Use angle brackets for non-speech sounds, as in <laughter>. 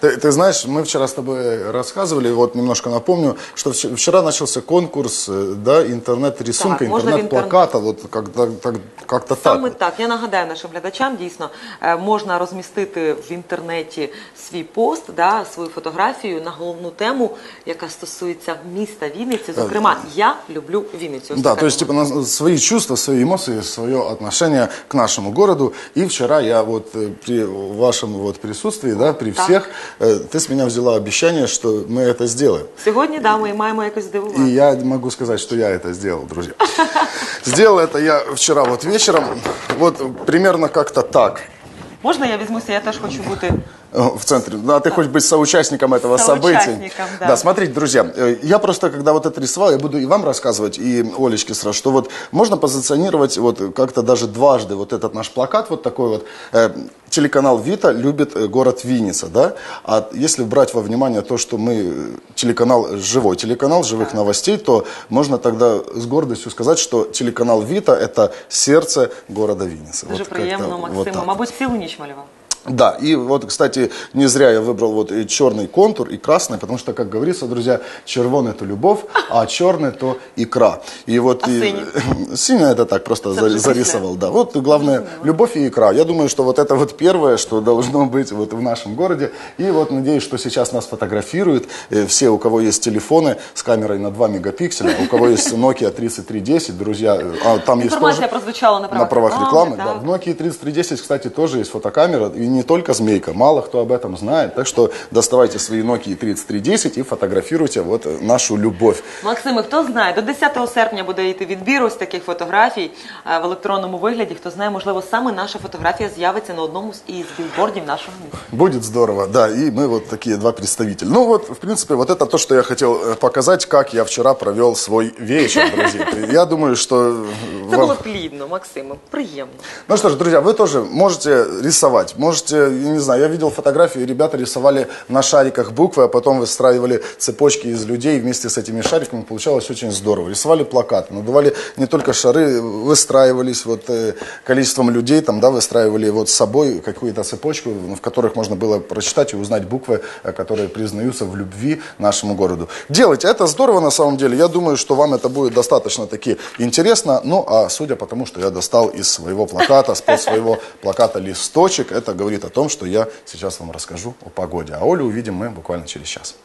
Ты, ты знаешь, мы вчера с тобой рассказывали, вот немножко напомню, что вч- вчера начался конкурс, э, да, интернет-рисунка, Так, можно в интернет-плаката, вот как-то так, как-то так. Саме так. Я нагадаю нашим глядачам, дійсно, е, можна розмістити в інтернеті свій пост, да, свою фотографію на головну тему, яка стосується міста Вінниці. Зокрема, я люблю Вінницю. Ось Да, така то есть, тема. типа, на- свои чувства, свои эмоции, свое отношение к нашему городу. И вчера я вот э, при вашем вот присутствии, да, при Так. всех, э, ты с меня взяла обещание, что мы это сделаем. Сьогодні да, ми маємо якось И здивувати. я могу сказать, что я это сделал, друзья. <laughs> Сделал это я вчера вот вечером, вот примерно как-то так. Можна я візьмуся, я теж хочу бути. Э, В центре. Да, ты хочешь быть соучастником этого события. Соучастником, да. смотрите, друзья, э, я просто, когда вот это рисовал, я буду и вам рассказывать, и Олечке сразу, что вот можно позиционировать вот как-то даже дважды вот этот наш плакат, вот такой вот. Э, Телеканал Вита любит э, город Винница, да? А если брать во внимание то, что мы э, телеканал, живой телеканал живых новостей, то можно тогда с гордостью сказать, что телеканал Вита – это сердце города Винницы. Дуже Вот как-то приємно, вот Максима. так. Мабуть, цілу ніч малював. Да, и вот, кстати, не зря я выбрал вот и черный контур, и красный, потому что, как говорится, друзья, червоный это любовь, а черный то икра. И вот А и, синий <laughs> это так просто зарисовал, да. Вот главное любовь и икра. Я думаю, что вот это вот первое, что должно быть вот в нашем городе. И вот надеюсь, что сейчас нас фотографируют э, все, у кого есть телефоны с камерой на 2 мегапикселя, у кого есть Nokia 3310, друзья, э, а там есть тоже прозвучала на правах, на правах рекламы. так. Да. В Nokia 3310, кстати, тоже есть фотокамера. И не только змейка. Мало кто об этом знает. Так что доставайте свои Nokia 3310 и фотографируйте вот э, нашу любовь. Максиме, хто знає, до 10 серпня буде йти відбір ось таких фотографій е, в електронному вигляді. Хто знає, можливо, саме наша фотографія з'явиться на одному з із білбордів нашого міста. Будет здорово, да, и мы вот такие два представителя. Ну вот, в принципе, вот это то, что я хотел э, показать, как я вчера провел свой вечер, друзья. Я думаю, что... э, Це вам- було плідно, Максиме, приємно. Ну что ж, друзья, вы тоже можете рисовать. Можете, не знаю, я видел фотографии, ребята рисовали на шариках буквы, а потом выстраивали цепочки из людей вместе с этими шариками. Получалось очень здорово. Рисовали плакаты, надували не только шары, выстраивались вот э, количеством людей, там, да, выстраивали вот с собой какую-то цепочку, в которых можно было прочитать и узнать буквы, э, которые признаются в любви нашему городу. Делайте, это здорово на самом деле. Я думаю, что вам это будет достаточно таки интересно. Ну, а судя по тому, что я достал из своего плаката, с своего плаката листочек, это говорит о том, что я сейчас вам расскажу о погоде. А Олю увидим мы буквально через час.